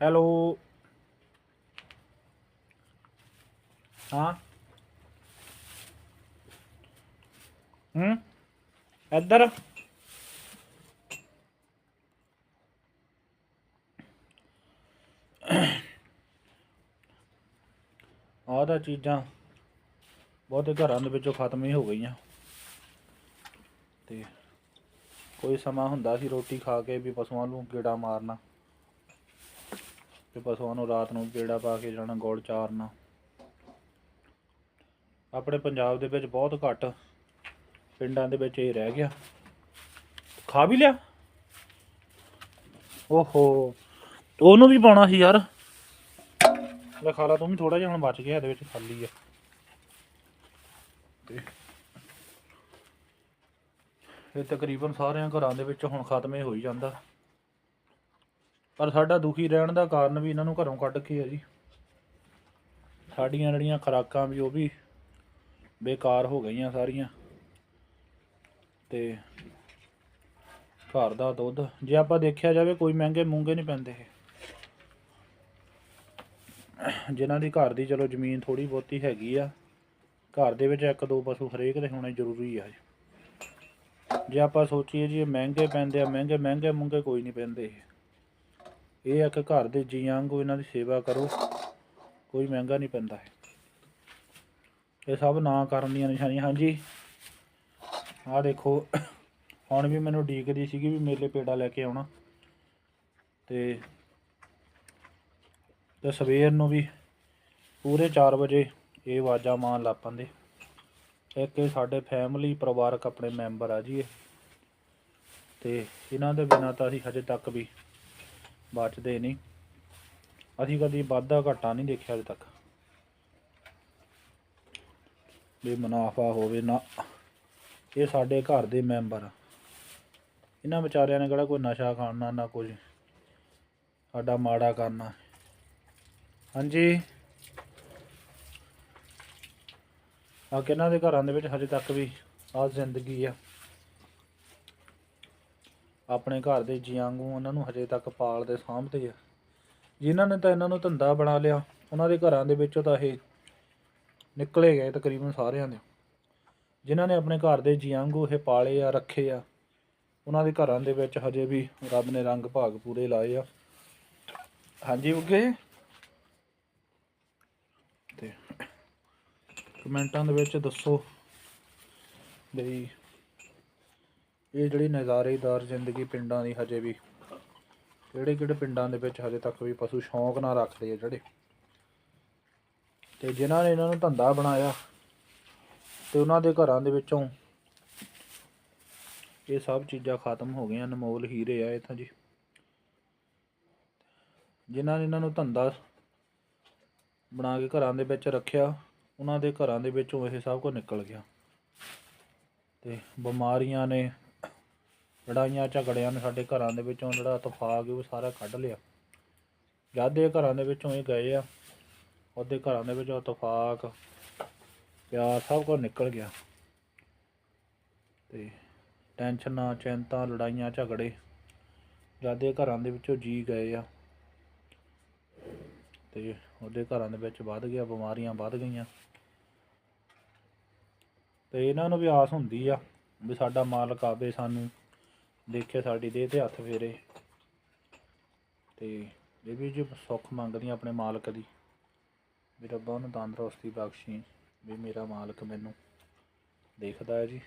Hello. ਹਾਂ। ਹੂੰ? ਇੱਧਰ। ਆਹ ਤਾਂ ਚੀਜ਼ਾਂ ਬਹੁਤੇ ਘਰਾਂ ਦੇ ਵਿੱਚੋਂ ਖਤਮ ਹੀ ਹੋ ਗਈਆਂ। ਤੇ ਕੋਈ ਸਮਾਂ ਹੁੰਦਾ ਸੀ ਰੋਟੀ ਖਾ ਕੇ ਵੀ ਪਸ਼ੂਆਂ ਨੂੰ ਗੇੜਾ ਮਾਰਨਾ। ਤੇ ਪਸ਼ੂਆਂ ਨੂੰ ਰਾਤ ਨੂੰ ਗੇੜਾ ਪਾ ਕੇ ਜਾਣਾ ਗੋਲ ਚਾਰਨਾ। ਆਪਣੇ ਪੰਜਾਬ ਦੇ ਵਿੱਚ ਬਹੁਤ ਘੱਟ ਪਿੰਡਾਂ ਦੇ ਵਿੱਚ ਇਹ ਰਹਿ ਗਿਆ। ਖਾ ਵੀ ਲਿਆ? ਓਹੋ, ਉਹਨੂੰ ਵੀ ਪਾਉਣਾ ਸੀ ਯਾਰ। ਲੈ ਖਾ ਲਾ, ਤੂੰ ਵੀ ਥੋੜਾ ਜਿਹਾ ਹੁਣ ਬਚ ਗਿਆ, ਇਹਦੇ ਵਿੱਚ ਖਾਲੀ ਆ। ਤੇ ਇਹ ਤਕਰੀਬਨ ਸਾਰਿਆਂ ਘਰਾਂ ਦੇ ਵਿੱਚ ਹੁਣ ਖਤਮ ਹੀ ਹੋਈ ਜਾਂਦਾ। ਪਰ ਸਾਡਾ ਦੁਖੀ ਰਹਿਣ ਦਾ ਕਾਰਨ ਵੀ ਇਹਨਾਂ ਨੂੰ ਘਰੋਂ ਕੱਢ ਕੇ ਆ ਜੀ। ਸਾਡੀਆਂ ਜਿਹੜੀਆਂ ਖੁਰਾਕਾਂ ਵੀ ਉਹ ਵੀ ਬੇਕਾਰ ਹੋ ਗਈਆਂ ਸਾਰੀਆਂ। ਤੇ ਘਰ ਦਾ ਦੁੱਧ, ਜੇ ਆਪਾਂ ਦੇਖਿਆ ਜਾਵੇ ਕੋਈ ਮਹਿੰਗੇ ਮੂੰਗੇ ਨਹੀਂ ਪੈਂਦੇ ਇਹ। ਜਿਨ੍ਹਾਂ ਦੀ ਘਰ ਦੀ ਚਲੋ ਜ਼ਮੀਨ ਥੋੜੀ ਬਹੁਤੀ ਹੈਗੀ ਆ, ਘਰ ਦੇ ਵਿੱਚ ਇੱਕ ਦੋ ਪਸ਼ੂ ਹਰੇਕ ਦੇ ਹੋਣੇ ਜ਼ਰੂਰੀ ਆ ਜੀ। ਜੇ ਆਪਾਂ ਸੋਚੀਏ ਜੀ ਇਹ ਮਹਿੰਗੇ ਪੈਂਦੇ ਆ, ਮਹਿੰਗੇ ਮਹਿੰਗੇ ਮੁੰਗੇ ਕੋਈ ਨਹੀਂ ਪੈਂਦੇ ਇਹ। ਇਹ ਆ ਕਿ ਘਰ ਦੇ ਜੀਆਂ ਵਾਂਗੂ ਇਹਨਾਂ ਦੀ ਸੇਵਾ ਕਰੋ, ਕੋਈ ਮਹਿੰਗਾ ਨਹੀਂ ਪੈਂਦਾ ਹੈ ਇਹ ਸਭ ਨਾ ਕਰਨ ਦੀਆਂ ਨਿਸ਼ਾਨੀਆਂ, ਹਾਂਜੀ। ਆਹ ਦੇਖੋ, ਹੁਣ ਵੀ ਮੈਨੂੰ ਡੀਕਦੀ ਸੀਗੀ ਵੀ ਮੇਲੇ ਪੇੜਾ ਲੈ ਕੇ ਆਉਣਾ। ਤੇ ਤੇ ਸਵੇਰ ਨੂੰ ਵੀ ਪੂਰੇ 4 ਵਜੇ ਇਹ ਆਵਾਜ਼ਾਂ ਮਾਰਨ ਲੱਗ ਪੈਂਦੇ। ਇੱਕ ਇਹ ਸਾਡੇ ਫੈਮਿਲੀ ਪਰਿਵਾਰਕ ਆਪਣੇ ਮੈਂਬਰ ਆ ਜੀ ਇਹ। ਤੇ ਇਹਨਾਂ ਦੇ ਬਿਨਾਂ ਤਾਂ ਅਸੀਂ ਹਜੇ ਤੱਕ ਵੀ ਬਚਦੇ ਨਹੀਂ। ਅਸੀਂ ਕਦੀ ਵਾਧਾ ਘਾਟਾ ਨਹੀਂ ਦੇਖਿਆ ਹਜੇ ਤੱਕ। ਵੀ ਮੁਨਾਫਾ ਹੋਵੇ ਨਾ। ਇਹ ਸਾਡੇ ਘਰ ਦੇ ਮੈਂਬਰ। ਆ ਇਹਨਾਂ ਵਿਚਾਰਿਆਂ ਨੇ ਕਿਹੜਾ ਕੋਈ ਨਸ਼ਾ ਖਾਣਾ, ਨਾ ਕੁਝ। ਸਾਡਾ ਮਾੜਾ ਕਰਨਾ। ਹਾਂਜੀ। ਆ ਕਿਹਨਾਂ ਦੇ ਘਰਾਂ ਦੇ ਵਿੱਚ ਹਜੇ ਤੱਕ ਵੀ ਆਹ ਜ਼ਿੰਦਗੀ ਆ। ਆਪਣੇ ਘਰ ਦੇ ਜੀਆਂਗੂ ਉਹਨਾਂ ਨੂੰ ਹਜੇ ਤੱਕ ਪਾਲਦੇ ਸਾਂਭਦੇ ਆ। ਜਿਨ੍ਹਾਂ ਨੇ ਤਾਂ ਇਹਨਾਂ ਨੂੰ ਧੰਦਾ ਬਣਾ ਲਿਆ, ਉਹਨਾਂ ਦੇ ਘਰਾਂ ਦੇ ਵਿੱਚੋਂ ਤਾਂ ਇਹ ਨਿਕਲੇ ਗਏ ਤਕਰੀਬਨ ਸਾਰਿਆਂ ਦੇ। ਜਿਨ੍ਹਾਂ ਨੇ ਆਪਣੇ ਘਰ ਦੇ ਜੀਆਂਗੂ ਇਹ ਪਾਲੇ ਆ, ਰੱਖੇ ਆ, ਉਹਨਾਂ ਦੇ ਘਰਾਂ ਦੇ ਵਿੱਚ ਹਜੇ ਵੀ ਰੱਬ ਨੇ ਰੰਗ ਭਾਗ ਪੂਰੇ ਲਾਏ ਆ। ਹਾਂਜੀ ਉੱਗੇ? ਤੇ ਕਮੈਂਟਾਂ ਦੇ ਵਿੱਚ ਦੱਸੋ ਬਈ ਇਹ ਜਿਹੜੀ ਨਜ਼ਾਰੇਦਾਰ ਜ਼ਿੰਦਗੀ ਪਿੰਡਾਂ ਦੀ ਹਜੇ ਵੀ, ਕਿਹੜੇ ਕਿਹੜੇ ਪਿੰਡਾਂ ਦੇ ਵਿੱਚ ਹਜੇ ਤੱਕ ਵੀ ਪਸ਼ੂ ਸ਼ੌਂਕ ਨਾਲ ਰੱਖਦੇ ਆ ਜਿਹੜੇ। ਤੇ ਜਿਨ੍ਹਾਂ ਨੇ ਇਹਨਾਂ ਨੂੰ ਧੰਦਾ ਬਣਾਇਆ ਤੇ ਉਹਨਾਂ ਦੇ ਘਰਾਂ ਦੇ ਵਿੱਚੋਂ ਇਹ ਸਭ ਚੀਜ਼ਾਂ ਖਤਮ ਹੋ ਗਈਆਂ, ਅਨਮੋਲ ਹੀਰੇ ਆ ਇਹ ਤਾਂ ਜੀ। ਜਿਨ੍ਹਾਂ ਨੇ ਇਹਨਾਂ ਨੂੰ ਧੰਦਾ ਬਣਾ ਕੇ ਘਰਾਂ ਦੇ ਵਿੱਚ ਰੱਖਿਆ, ਉਹਨਾਂ ਦੇ ਘਰਾਂ ਦੇ ਵਿੱਚੋਂ ਇਹ ਸਭ ਕੁਝ ਨਿਕਲ ਗਿਆ। ਤੇ ਬਿਮਾਰੀਆਂ ਨੇ ਲੜਾਈਆਂ, ਝਗੜਿਆਂ ਨੇ ਸਾਡੇ ਘਰਾਂ ਦੇ ਵਿੱਚੋਂ ਜਿਹੜਾ ਤਫਾਕ ਉਹ ਸਾਰਾ ਕੱਢ ਲਿਆ। ਜਦ ਦੇ ਘਰਾਂ ਦੇ ਵਿੱਚੋਂ ਇਹ ਗਏ ਆ, ਉਹਦੇ ਘਰਾਂ ਦੇ ਵਿੱਚੋਂ ਤਫਾਕ ਪਿਆਰ ਸਭ ਕੁਝ ਨਿਕਲ ਗਿਆ। ਤੇ ਟੈਨਸ਼ਨਾਂ, ਚਿੰਤਾ, ਲੜਾਈਆਂ, ਝਗੜੇ ਜਦ ਇਹ ਘਰਾਂ ਦੇ ਵਿੱਚੋਂ ਜੀ ਗਏ ਆ। ਤੇ ਉਹਦੇ ਘਰਾਂ ਦੇ ਵਿੱਚ ਵੱਧ ਗਿਆ, ਬਿਮਾਰੀਆਂ ਵੱਧ ਗਈਆਂ। ਤੇ ਇਹਨਾਂ ਨੂੰ ਵੀ ਆਸ ਹੁੰਦੀ ਆ ਵੀ ਸਾਡਾ ਮਾਲਕ ਆਵੇ ਸਾਨੂੰ। ਦੇਖੇ ਸਾਡੀ ਦੇ ਤੇ ਹੱਥ ਫੇਰੇ। ਤੇ ਇਹ ਵੀ ਜੀ ਸੁੱਖ ਮੰਗਦੀ ਆਪਣੇ ਮਾਲਕ ਦੀ। ਵੀ ਰੱਬਾ ਉਹਨੂੰ ਤੰਦਰੁਸਤੀ ਬਖਸ਼ੀ, ਵੀ ਮੇਰਾ ਮਾਲਕ ਮੈਨੂੰ ਦੇਖਦਾ ਹੈ ਜੀ।